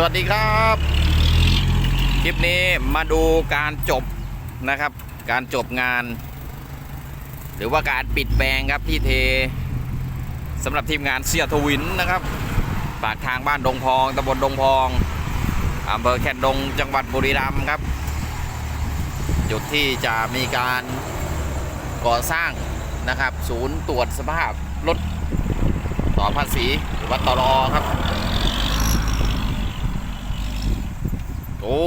สวัสดีครับ คลิปนี้มาดูการจบนะครับ การจบงาน หรือว่าการปิดแปลงครับที่เทสำหรับทีมงานเสียทวินนะครับ ปากทางบ้านดงพองตำบลดงพองอำเภอแคนดงจังหวัดบุรีรัมย์ครับ จุดที่จะมีการก่อสร้างนะครับ ศูนย์ตรวจสภาพรถต่อภาษีหรือว่าตรอครับ โอ้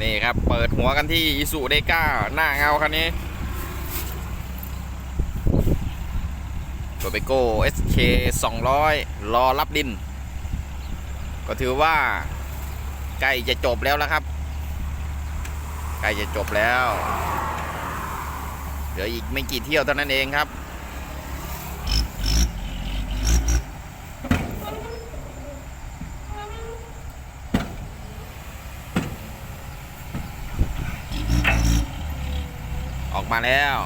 นี่ครับ เปิดหัวกันที่อิสุเดก้าหน้าเงาคันนี้โ o เปโก้ SK 200 รอรับดิน ก็ถือว่า ใกล้จะจบแล้วแล้วครับ ใกล้จะจบแล้ว เหลืออีกไม่กี่เที่ยวเท่านั้นเองครับ ออกมาแล้ว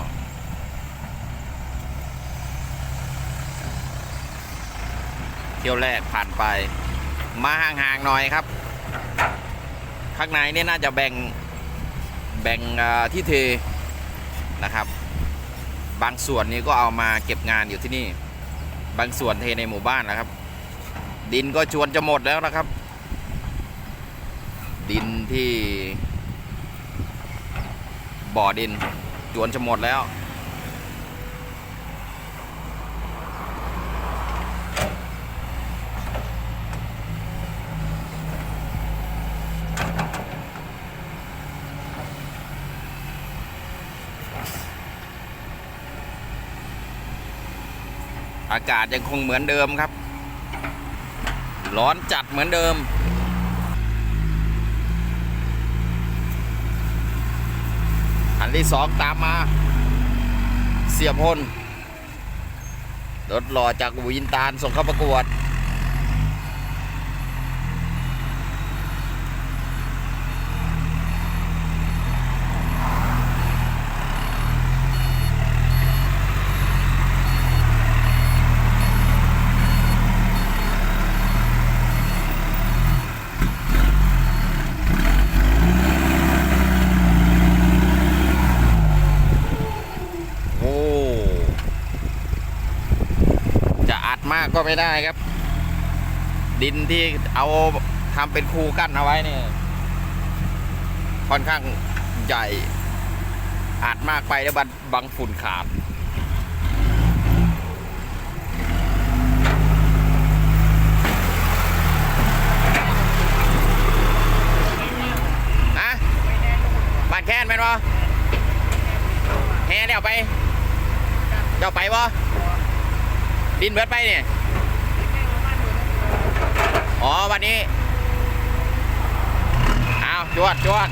เที่ยวแรกผ่านไป มาห่างๆหน่อยครับ ข้างในนี่น่าจะแบ่งแบ่งที่เทนะครับ บางส่วนนี้ก็เอามาเก็บงานอยู่ที่นี่ บางส่วนเทในหมู่บ้านนะครับ ดินก็ชวนจะหมดแล้วนะครับ ดินที่บ่อดิน จวนจะหมดแล้ว อากาศยังคงเหมือนเดิมครับ ร้อนจัดเหมือนเดิม อัน ที่สองตามมา เสียพลรถหล่อจากวินตาลส่งเข้าประกวด โอ้ จะอัด มากก็ไม่ได้ครับ ดินที่เอาทำเป็นคูกั้นเอาไว้เนี่ยค่อนข้างใหญ่อัดมากไปแล้วบังบังฝุ่นขาดอะบานแค้นเป็นวะแห่เดี๋ยวไปเจ้าไปวะ ดินเบิดไปเนี่ยอ๋อวันนี้เอาจวดจวด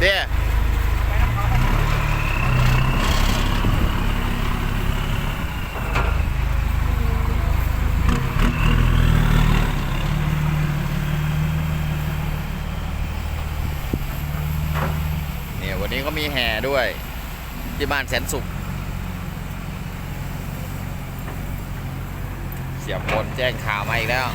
เดี๋ยเนี่ยวันนี้ก็มีแห่ด้วย ที่บ้านแสนสุข เสียบนแจ้งข่าวมาอีกแล้ว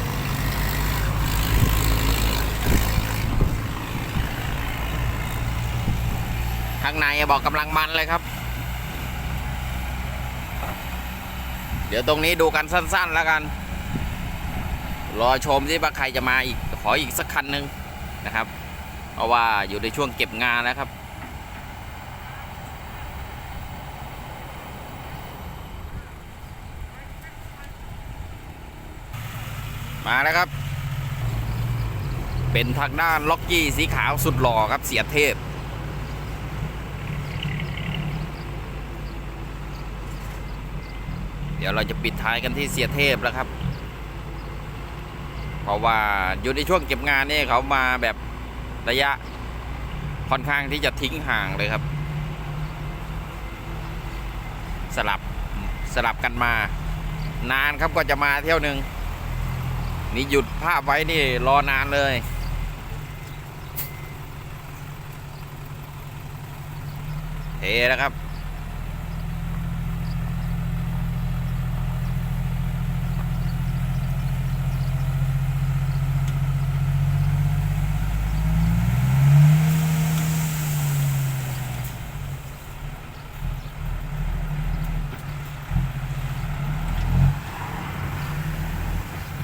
ข้างในบอกกำลังมันเลยครับ เดี๋ยวตรงนี้ดูกันสั้น ๆ แล้วกัน รอชมที่ว่าใครจะมาอีกขออีกสักคันหนึ่งนะครับ เพราะว่าอยู่ในช่วงเก็บงานแล้วครับ มาแล้วครับ เป็นทางด้านล็อกกี้สีขาวสุดหล่อครับเสียเทพ เดี๋ยวเราจะปิดท้ายกันที่เสียเทพแล้วครับ เพราะว่าอยู่ในช่วงเก็บงานนี่เขามาแบบระยะค่อนข้างที่จะทิ้งห่างเลยครับ สลับสลับกันมานานครับก็จะมาเที่ยวหนึ่ง นี่หยุดภาพไว้นี่รอนานเลย เทแล้วครับ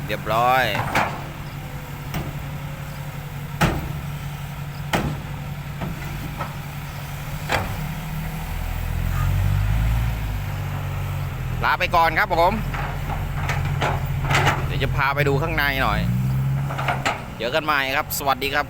เรียบร้อย ลาไปก่อนครับผม เดี๋ยวจะพาไปดูข้างในหน่อยเดี๋ยวกันใหม่ครับ สวัสดีครับ